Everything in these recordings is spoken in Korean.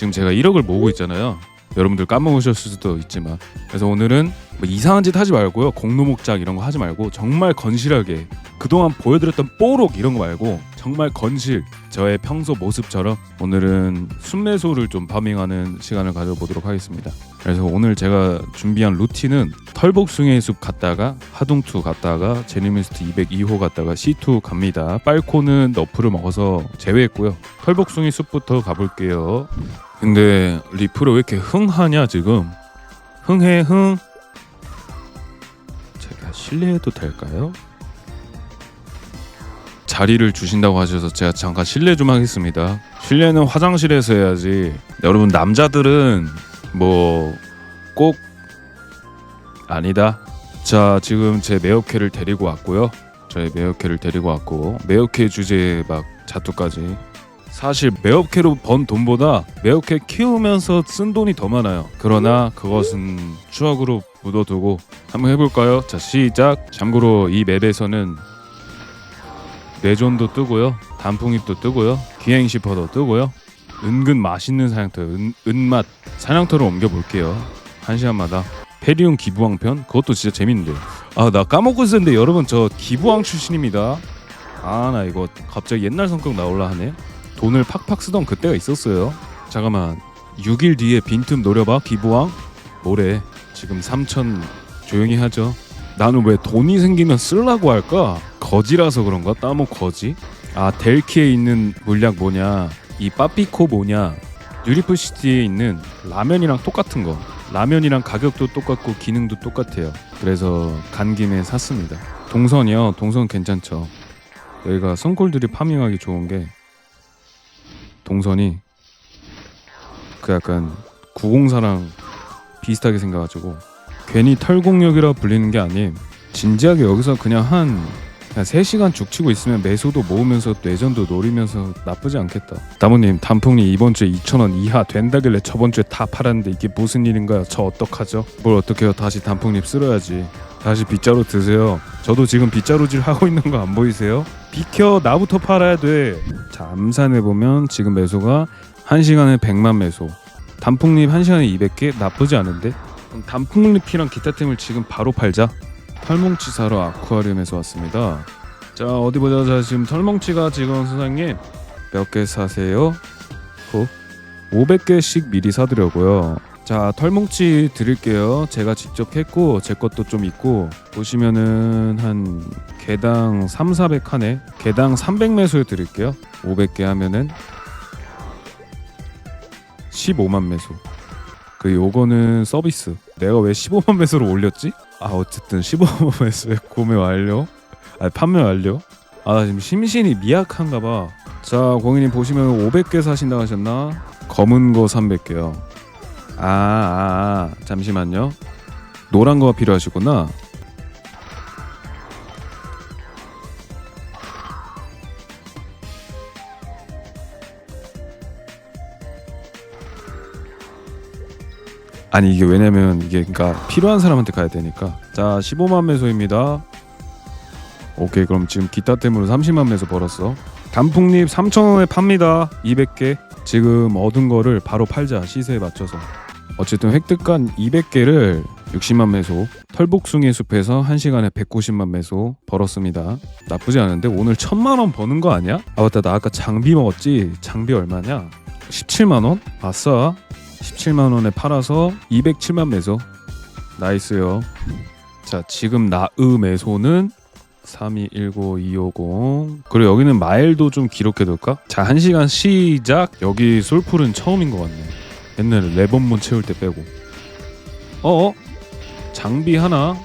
지금 제가 1억을 모으고 있잖아요. 여러분들 까먹으셨을 수도 있지만 그래서 오늘은 뭐 이상한 짓 하지 말고요. 공로목작 이런 거 하지 말고 정말 건실하게 그동안 보여드렸던 뽀록 이런 거 말고 정말 건실 저의 평소 모습처럼 오늘은 순매소를 좀 파밍하는 시간을 가져보도록 하겠습니다. 그래서 오늘 제가 준비한 루틴은 털복숭이의 숲 갔다가 하동투 갔다가 제니미스트 202호 갔다가 C2 갑니다. 빨코는 너프를 먹어서 제외했고요. 털복숭이 숲부터 가볼게요. 근데 리프로 왜 이렇게 흥하냐 지금? 흥해 흥. 제가 실례해도 될까요? 자리를 주신다고 하셔서 제가 잠깐 실례 좀 하겠습니다. 실례는 화장실에서 해야지. 여러분 남자들은 뭐 꼭 아니다. 자 지금 제 매어캐를 데리고 왔고요. 저의 매어캐를 데리고 왔고 매어캐 주제에 막 자투까지. 사실 매어캐로 번 돈보다 매어캐 키우면서 쓴 돈이 더 많아요. 그러나 그것은 추억으로 묻어두고 한번 해볼까요? 자 시작. 참고로 이 맵에서는 내존도 뜨고요, 단풍잎도 뜨고요, 기행시퍼도 뜨고요. 은근 맛있는 사냥터, 은, 은맛 사냥터로 옮겨볼게요. 한 시간마다 페리온 기부왕 편 그것도 진짜 재밌는데. 아 나 까먹고 있었는데 여러분 저 기부왕 출신입니다. 아 나 이거 갑자기 옛날 성격 나올라 하네. 돈을 팍팍 쓰던 그때가 있었어요. 잠깐만 6일 뒤에 빈틈 노려봐 기부왕 뭐래 지금 3천 조용히 하죠. 나는 왜 돈이 생기면 쓰려고 할까? 거지라서 그런가? 따모 거지? 아 델키에 있는 물약 뭐냐? 이 빠삐코 뭐냐? 뉴리프 시티에 있는 라면이랑 똑같은 거. 라면이랑 가격도 똑같고 기능도 똑같아요. 그래서 간 김에 샀습니다. 동선이요. 동선 괜찮죠. 여기가 son골들이 파밍하기 좋은 게 동선이 그 약간 904랑 비슷하게 생겨가지고 괜히 털공역이라 불리는 게 아닌 진지하게 여기서 그냥 한 그냥 3시간 죽치고 있으면 매소도 모으면서 뇌전도 노리면서 나쁘지 않겠다. 다모님 단풍이 이번 주에 2,000원 이하 된다길래 저번 주에 다 팔았는데 이게 무슨 일인가요? 저 어떡하죠? 뭘 어떡해요? 다시 단풍잎 쓸어야지. 다시 빗자루 드세요. 저도 지금 빗자루질 하고 있는 거 안 보이세요? 비켜 나부터 팔아야 돼. 자 암산해 보면 지금 매소가 1시간에 100만 매소. 단풍잎 1시간에 200개 나쁘지 않은데 그럼 단풍잎이랑 기타 템을 지금 바로 팔자. 털뭉치 사러 아쿠아리움에서 왔습니다. 자 어디 보자. 자 지금 털뭉치가 지금 선생님 몇 개 사세요? 호 500개씩 미리 사드려고요. 자 털뭉치 드릴게요. 제가 직접 했고 제 것도 좀 있고 보시면은 한 개당 3, 400 하네. 개당 300매소에 드릴게요. 500개 하면은 15만 매소. 그 요거는 서비스. 내가 왜 15만 매소로 올렸지? 아 어쨌든 15만 매소에 구매 완료. 아 판매 완료. 아나 지금 심신이 미약한가 봐. 자 공인님 보시면 500개 사신다 하셨나? 검은 거 300개요. 아, 아, 아. 잠시만요. 노란 거가 필요하시구나. 아니 이게 왜냐면 이게 그러니까 필요한 사람한테 가야 되니까. 자 15만 매소입니다. 오케이 그럼 지금 기타 템으로 30만 매소 벌었어. 단풍잎 3,000원에 팝니다. 200개. 지금 얻은 거를 바로 팔자. 시세에 맞춰서 어쨌든 획득한 200개를 60만 매소 털복숭이 숲에서 1시간에 190만 매소 벌었습니다. 나쁘지 않은데 오늘 1000만 원 버는 거 아니야? 아 맞다. 나 아까 장비 먹었지? 장비 얼마냐? 17만 원? 아싸. 17만 원에 팔아서 207만 매소. 나이스요. 자 지금 나의 매소는 3219-250 그리고 여기는 마일도 좀 기록해둘까? 자 1시간 시작. 여기 솔풀은 처음인 것 같네 옛날에 레번문 채울 때 빼고 어어? 장비 하나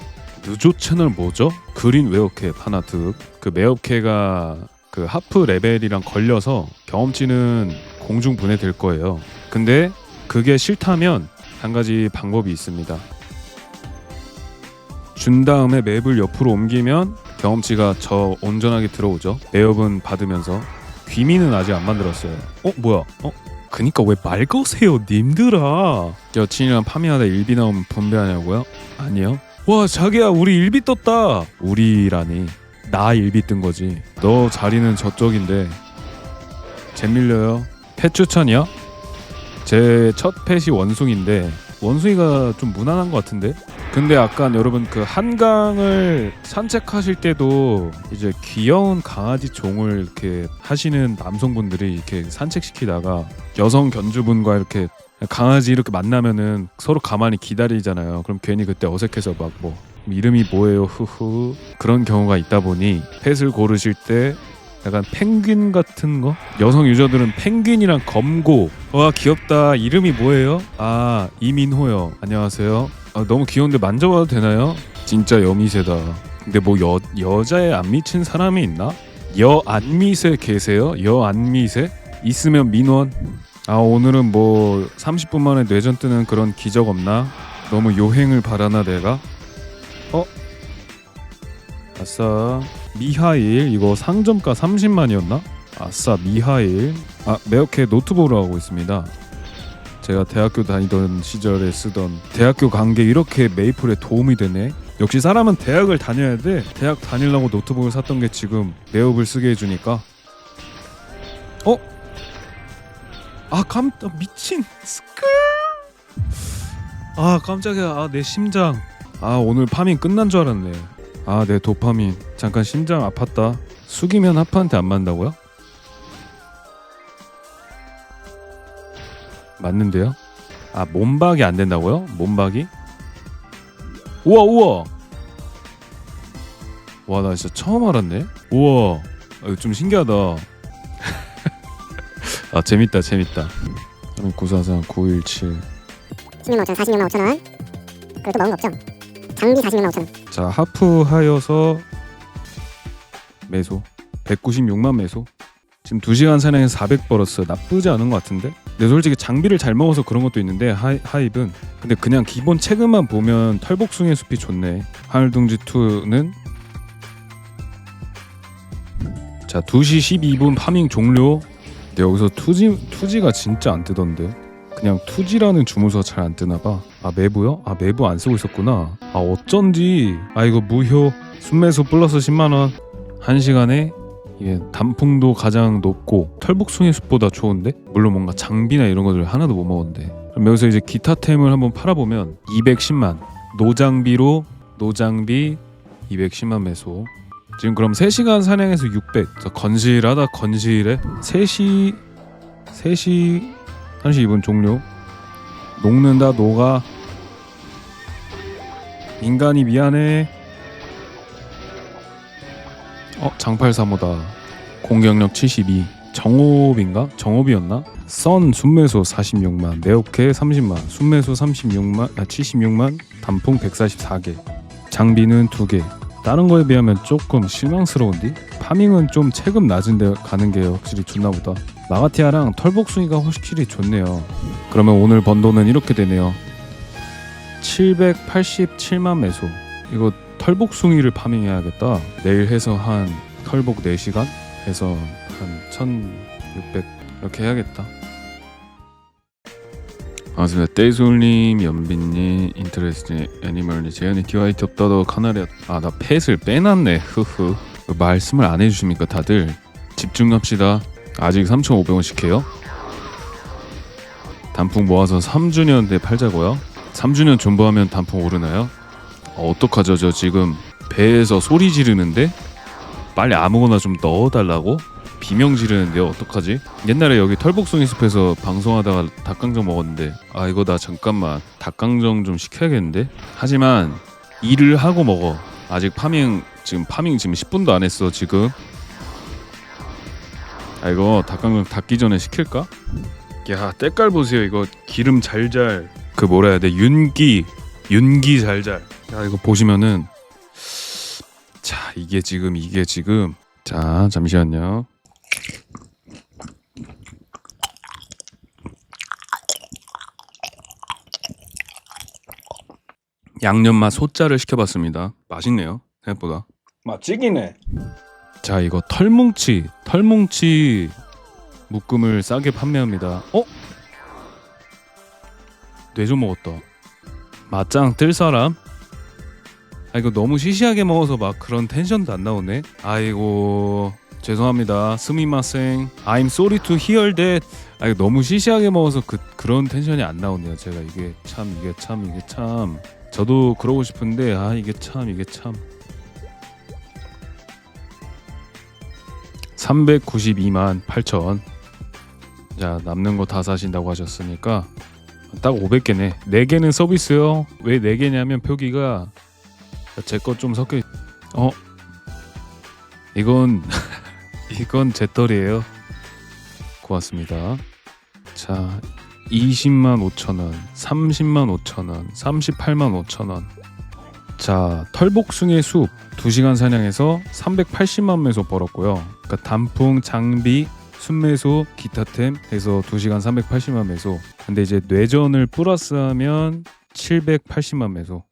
느조 채널 뭐죠? 그린 웨어캡 하나 득그 웨어캡가 그 하프 레벨이랑 걸려서 경험치는 공중 분해될 거예요 근데 그게 싫다면 한 가지 방법이 있습니다. 준 다음에 맵을 옆으로 옮기면 경험치가 저 온전하게 들어오죠. 매업은 받으면서 귀미는 아직 안 만들었어요. 어 뭐야? 어? 그니까 왜 말 거세요, 님들아? 여친이랑 파밍하다 일비 나오면 분배하냐고요? 아니요. 와 자기야 우리 일비 떴다. 우리라니 나 일비 뜬 거지. 너 자리는 저쪽인데 잼 밀려요. 펫 추천이야? 제첫 펫이 원숭인데 원숭이가 좀 무난한 것 같은데 근데 약간 여러분 그 한강을 산책하실 때도 이제 귀여운 강아지 종을 이렇게 하시는 남성분들이 이렇게 산책시키다가 여성 견주분과 이렇게 강아지 이렇게 만나면은 서로 가만히 기다리잖아요. 그럼 괜히 그때 어색해서 막 뭐 이름이 뭐예요? 후후 그런 경우가 있다 보니 펫을 고르실 때 약간 펭귄 같은 거? 여성 유저들은 펭귄이랑 검고. 와 귀엽다. 이름이 뭐예요? 아 이민호요. 안녕하세요 아, 너무 귀여운데 만져봐도 되나요? 진짜 여미새다. 근데 뭐 여 여자에 안 미친 사람이 있나? 여 안미새 계세요? 여 안미새 있으면 민원. 아 오늘은 뭐 30분 만에 뇌전 뜨는 그런 기적 없나? 너무 요행을 바라나 내가? 어? 아싸. 미하일 이거 상점가 30만이었나? 아싸 미하일. 아 매어케 노트북으로 하고 있습니다 제가 대학교 다니던 시절에 쓰던 대학교 간게 이렇게 메이플에 도움이 되네? 역시 사람은 대학을 다녀야 돼. 대학 다니려고 노트북을 샀던 게 지금 내업을 쓰게 해주니까. 어? 아 깜짝 미친. 스크 아 깜짝이야. 아 내 심장. 아 오늘 파밍 끝난 줄 알았네. 아 내 도파민. 잠깐 심장 아팠다. 숙이면 하프한테 안 맞는다고요? 맞는데요? 아 몸박이 안 된다고요? 몸박이? 우와 우와! 와 나 진짜 처음 알았네. 우와! 아, 이거 좀 신기하다. 아 재밌다 재밌다. 943 917 16만 5천 46만 5천 원. 그리고 또 먹은 거 없죠? 장비 46만 5천 원. 자 하프 하여서 매소. 196만 매소 지금 2시간 사냥에서 400 벌었어 나쁘지 않은 것 같은데 근데 솔직히 장비를 잘 먹어서 그런 것도 있는데 하이, 하입은 근데 그냥 기본 체급만 보면 털복숭이 숲이 좋네 하늘둥지 2는 자 2시 12분 파밍 종료 근데 여기서 투지, 투지가 진짜 안 뜨던데 그냥 투지라는 주문서 잘 안 뜨나 봐. 아 매부요? 아 매부 안 쓰고 있었구나. 아 어쩐지. 아 이거 무효. 순매수 플러스 10만 원. 한 시간에 이게 단풍도 가장 높고 털복숭이 숲보다 좋은데? 물론 뭔가 장비나 이런 것들 하나도 못 먹었는데. 그럼 여기서 이제 기타템을 한번 팔아보면 210만. 노장비로 노장비 210만 매소. 지금 그럼 3시간 사냥에서 600저 건실하다 건실해. 3시 3시 32분 종료. 녹는다 녹아. 인간이 미안해 어 장팔 사모다. 공격력 72 정옵인가? 정옵이었나? 선 순매수 46만. 네오케 30만. 순매수 36만. 아 76만. 단풍 144개. 장비는 2개. 다른 거에 비하면 조금 실망스러운데 파밍은 좀 체급 낮은 데 가는 게 확실히 좋나 보다. 마가티아랑 털복숭이가 확실히 좋네요. 그러면 오늘 번 돈은 이렇게 되네요. 787만 매소 이거 털복숭이를 파밍해야겠다. 내일 해서 한 털복 4시간? 해서 한 1600 이렇게 해야겠다. 반갑습니다. 데이솔님 연빈님 인터레스트 애니멀니 제안이 디와이트 없다도 카나리아 아나 펫을 빼놨네. 흐흐. 말씀을 안 해주십니까 다들? 집중합시다. 아직 3,500원씩 해요? 단풍 모아서 3주년 때 팔자고요? 3주년 존버하면 단풍 오르나요? 어, 어떡하죠? 저 지금 배에서 소리 지르는데 빨리 아무거나 좀 넣어달라고? 비명 지르는데요. 어떡하지? 옛날에 여기 털복숭이 숲에서 방송하다가 닭강정 먹었는데 아 이거 나 잠깐만 닭강정 좀 시켜야겠는데? 하지만 일을 하고 먹어. 아직 파밍 지금 파밍 지금 10분도 안 했어 지금. 아 이거 닭강정 닫기 전에 시킬까? 야 때깔 보세요. 이거 기름 잘잘. 그 뭐라 해야 돼? 윤기 윤기 잘잘 야 이거 보시면은 자 이게 지금 이게 지금. 자 잠시만요. 양념맛 소짜를 시켜봤습니다. 맛있네요 생각보다. 맛찍이네. 자 이거 털뭉치 털뭉치 묶음을 싸게 판매합니다. 어? 뇌좀 먹었다. 맞짱 뜰 사람? 아 이거 너무 시시하게 먹어서 막 그런 텐션도 안 나오네 아이고 죄송합니다. 스미마생. I'm sorry to hear that. 아, 이거 너무 시시하게 먹어서 그 그런 텐션이 안 나오네요. 제가 이게 참 이게 참 이게 참 저도 그러고 싶은데 아 이게 참 이게 참 392만 8천. 자 남는 거 다 사신다고 하셨으니까 딱 500개네. 4개는 서비스요. 왜 4개냐면 표기가 제거좀 섞여. 있... 어? 이건 이건 제 털이에요. 고맙습니다. 자, 20만 5천 원, 30만 5천 원, 38만 5천 원. 자, 털복숭의 숲 2시간 사냥해서 380만 매소 벌었고요. 그러니까 단풍, 장비, 순매소, 기타템 해서 2시간 380만 매소. 근데 이제 뇌전을 플러스하면 780만 매소.